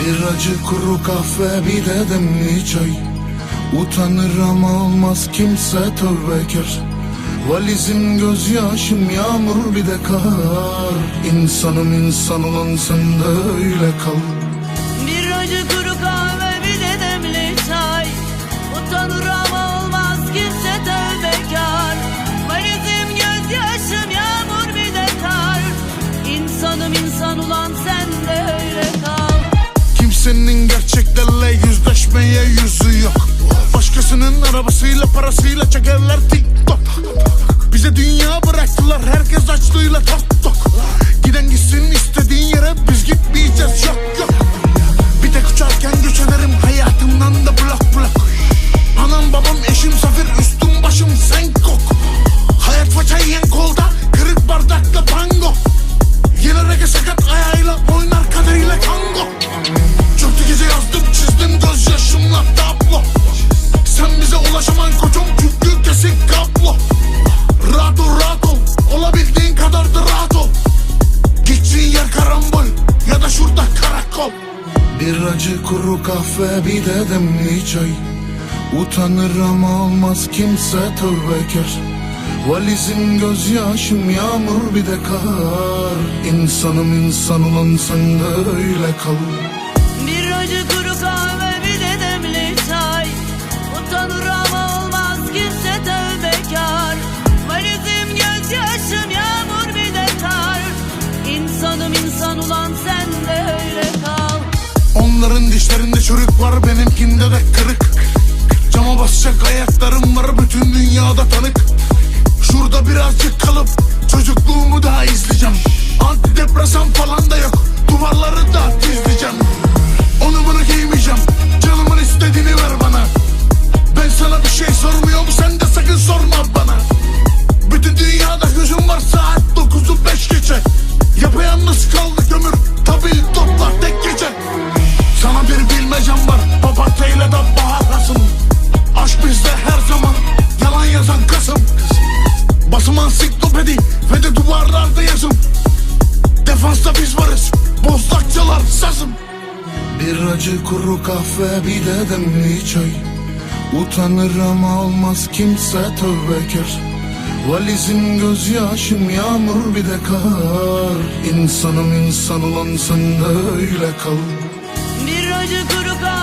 Bir acı kuru kahve bir de demli çay. Utanır ama olmaz kimse tövbekar. Valizim gözyaşım yağmur bir de kar. İnsanım insan olan sen de öyle kal Kimsenin gerçeklerle yüzleşmeye yüzü yok. Başkasının arabasıyla parasıyla çekerler TikTok. Bize dünya bıraktılar herkes açlığıyla tok tok. Giden gitsin istediğin yere biz gitmeyeceğiz yok yok. Bir tek uçarken göç ederim hayatımdan da blok blok Anam babam eşim safir üstüm başım sen kok. Hayat faça yiyen kolda kırık bardakla pango Yine rege sakat ayağıyla karakol Bir acı kuru kahve bir de demli çay. Utanır ama olmaz kimse tövbekar Valizim gözyaşım yağmur bir de kar. İnsanım insan olan sen de öyle kal. Bir acı kuru kahve bir de demli çay. Utanır ama çürük var benimkinde de kırık. Cama basacak ayaklarım var bütün dünyada tanık. Şurada birazcık kalıp çocukluğumu daha izleyeceğim. Antidepresan falan bilmecem var papatyayla da baharlasın Aşk bizde her zaman yalan yazan kasım. Basım ansiklopedi ve de duvarlarda yazım. Defansta biz varız bozdakçalar sazım. Bir acı kuru kahve bir de demli çay. Utanır ama olmaz kimse tövbekar Valizim gözyaşım yağmur bir de kar. İnsanım insan olan sen de öyle kal Bir acı kuru kahve